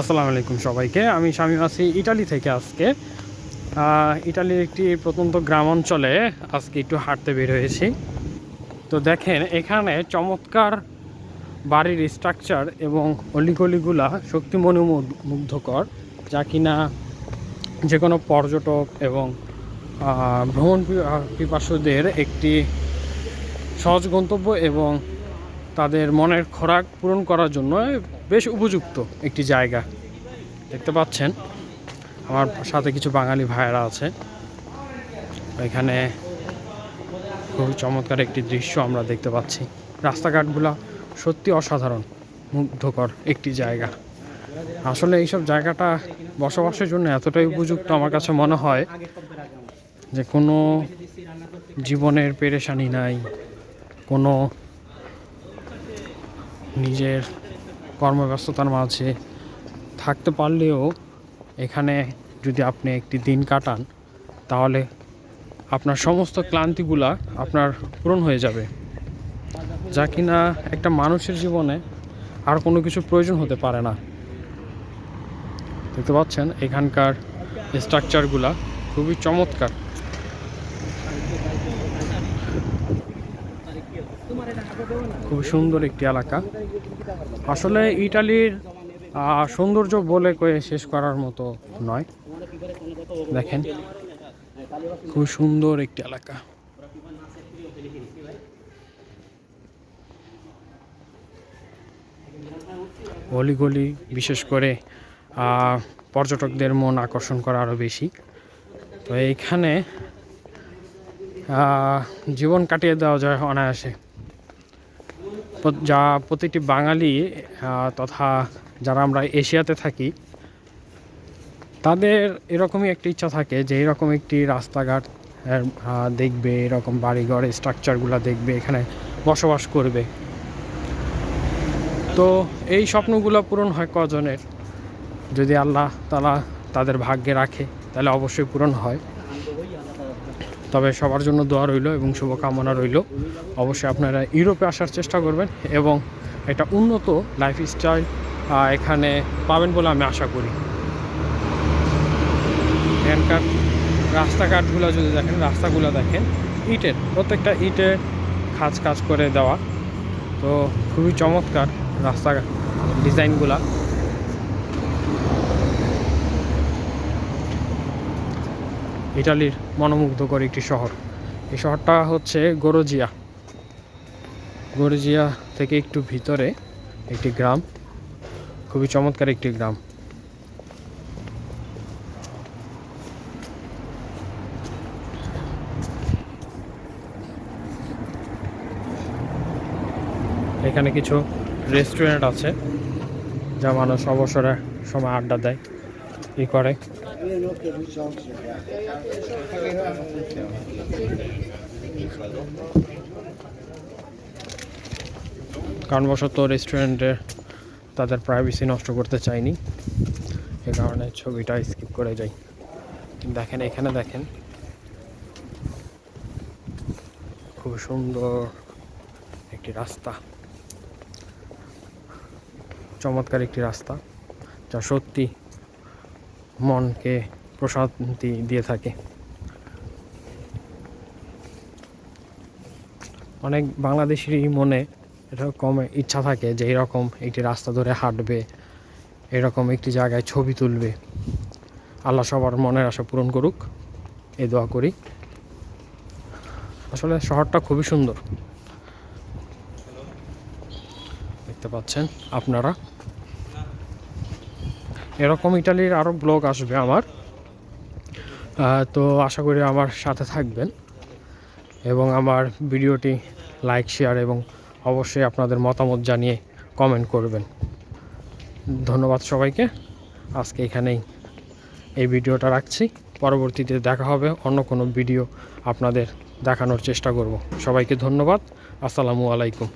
আসসালামু আলাইকুম সবাইকে। আমি স্বামী আছি ইটালি থেকে আজকে। ইটালির একটি প্রত্যন্ত গ্রাম অঞ্চলে আজকে একটু হাঁটতে বের হয়েছি। তো দেখেন, এখানে চমৎকার বাড়ির স্ট্রাকচার এবং অলিগলিগুলা সত্যি মনোমুগ্ধকর যা কিনা যে কোনো পর্যটক এবং ভ্রমণ পিপাসুদের একটি সহজ গন্তব্য এবং তাদের মনের খোরাক পূরণ করার জন্য বেশ উপযুক্ত একটি জায়গা। দেখতে পাচ্ছেন, আমার সাথে কিছু বাঙালি ভাইয়েরা আছে। এখানে খুবই চমৎকার একটি দৃশ্য আমরা দেখতে পাচ্ছি। রাস্তাঘাটগুলো সত্যি অসাধারণ, মুগ্ধকর একটি জায়গা। আসলে এইসব জায়গাটা বসবাসের জন্য এতটাই উপযুক্ত আমার কাছে মনে হয় যে কোনো জীবনের পেরেশানি নাই, কোনো নিজের কর্মব্যস্ততার মাঝে থাকতে পারলেও এখানে যদি আপনি একটি দিন কাটান, তাহলে আপনার সমস্ত ক্লান্তিগুলা আপনার পূরণ হয়ে যাবে। যা কিনা একটা মানুষের জীবনে আর কোনো কিছু প্রয়োজন হতে পারে না। দেখতে পাচ্ছেন, এখানকার স্ট্রাকচারগুলা খুবই চমৎকার। খুবই সুন্দর একটি এলাকা। আসলে ইটালির সৌন্দর্য বলে কয়ে শেষ করার মতো নয়। দেখেন খুব সুন্দর একটি এলাকা। অলিগলি বিশেষ করে পর্যটকদের মন আকর্ষণ করা আরও বেশি। তো এইখানে জীবন কাটিয়ে দেওয়া যায় অনায়াসে। যা প্রতিটি বাঙালি তথা যারা আমরা এশিয়াতে থাকি, তাদের এরকমই একটি ইচ্ছা থাকে যে এরকম একটি রাস্তাঘাট দেখবে, এরকম বাড়িঘর স্ট্রাকচারগুলো দেখবে, এখানে বসবাস করবে। তো এই স্বপ্নগুলো পূরণ হয় কজনের? যদি আল্লাহ তালা তাদের ভাগ্যে রাখে, তাহলে অবশ্যই পূরণ হয়। তবে সবার জন্য দোয়া রইল এবং শুভকামনা রইল। অবশ্যই আপনারা ইউরোপে আসার চেষ্টা করবেন এবং একটা উন্নত লাইফস্টাইল এখানে পাবেন বলে আমি আশা করি। এখানকার রাস্তাঘাটগুলো যদি দেখেন, রাস্তাগুলো দেখেন, ইটের, প্রত্যেকটা ইটের খাঁজ কাজ করে দেওয়া। তো খুবই চমৎকার রাস্তা ডিজাইনগুলা ইটালির মনোমুগ্ধকর একটি শহর। এই শহরটা হচ্ছে গরজিয়া। গরজিয়া থেকে একটু ভিতরে একটি গ্রাম। খুবই চমৎকার একটি গ্রাম। এখানে কিছু রেস্টুরেন্ট আছে, যা মানুষ অবসরের সময় আড্ডা দেয়, ই করে। কারণবশত রেস্টুরেন্টে তাদের প্রাইভেসি নষ্ট করতে চাইনি। এ কারণে ছবিটা স্কিপ করে যাই। দেখেন, এখানে দেখেন। খুব সুন্দর একটি রাস্তা। চমৎকার একটি রাস্তা, যা সত্যি মনকে প্রশান্তি দিয়ে থাকে। অনেক বাংলাদেশেরই মনে এরকম ইচ্ছা থাকে যে এরকম একটি রাস্তা ধরে হাঁটবে, এরকম একটি জায়গায় ছবি তুলবে। আল্লাহ সবার মনের আশা পূরণ করুক, এই দোয়া করি। আসলে শহরটা খুবই সুন্দর। দেখতে পাচ্ছেন আপনারা। এরকম ইটালির আরও ব্লগ আসবে আমার। তো আশা করি আমার সাথে থাকবেন এবং আমার ভিডিওটি লাইক, শেয়ার এবং অবশ্যই আপনাদের মতামত জানিয়ে কমেন্ট করবেন। ধন্যবাদ সবাইকে। আজকে এখানেই এই ভিডিওটা রাখছি। পরবর্তীতে দেখা হবে, অন্য কোনো ভিডিও আপনাদের দেখানোর চেষ্টা করব। সবাইকে ধন্যবাদ। আসসালামু আলাইকুম।